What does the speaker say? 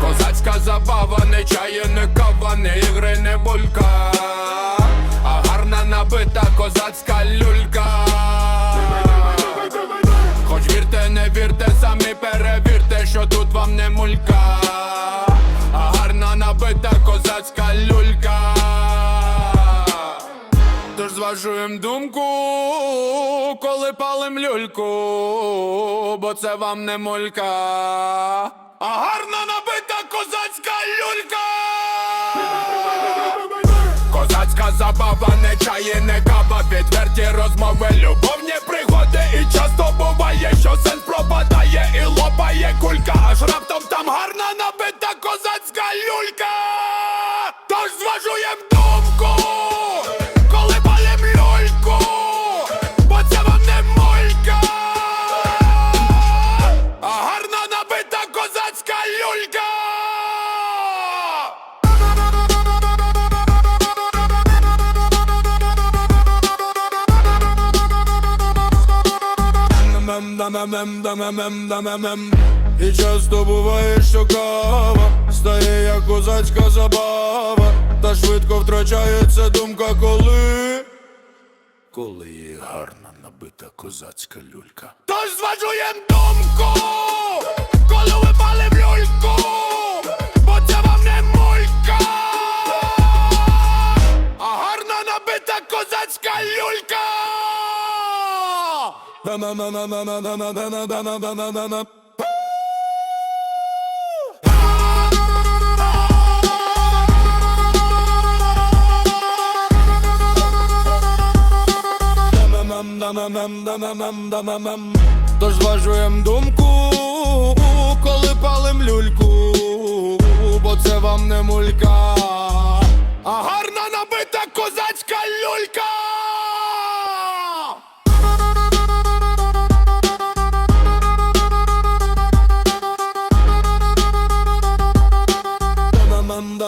Козацька забава, не чає, не кава, не ігри, не булька, а гарна набита козацька люлька. Хоч вірте, не вірте, самі перевірте, що тут вам не мулька, козацька люлька. Тож зважуєм думку, коли палим люльку, бо це вам не мулька, а гарна набита козацька люлька. Козацька забава, не чає, Мем-мем-мем-мем-мем-мем-мем. І часто буває, що кава стає як козацька забава, та швидко втрачається думка, коли. Коли є гарна набита козацька люлька. Тож зважуєм думку, коли ви палим люльку, бо це вам не мулька, а гарна набита козацька люлька. Тож зважуєм думку, коли палим люльку, бо це вам не мулька.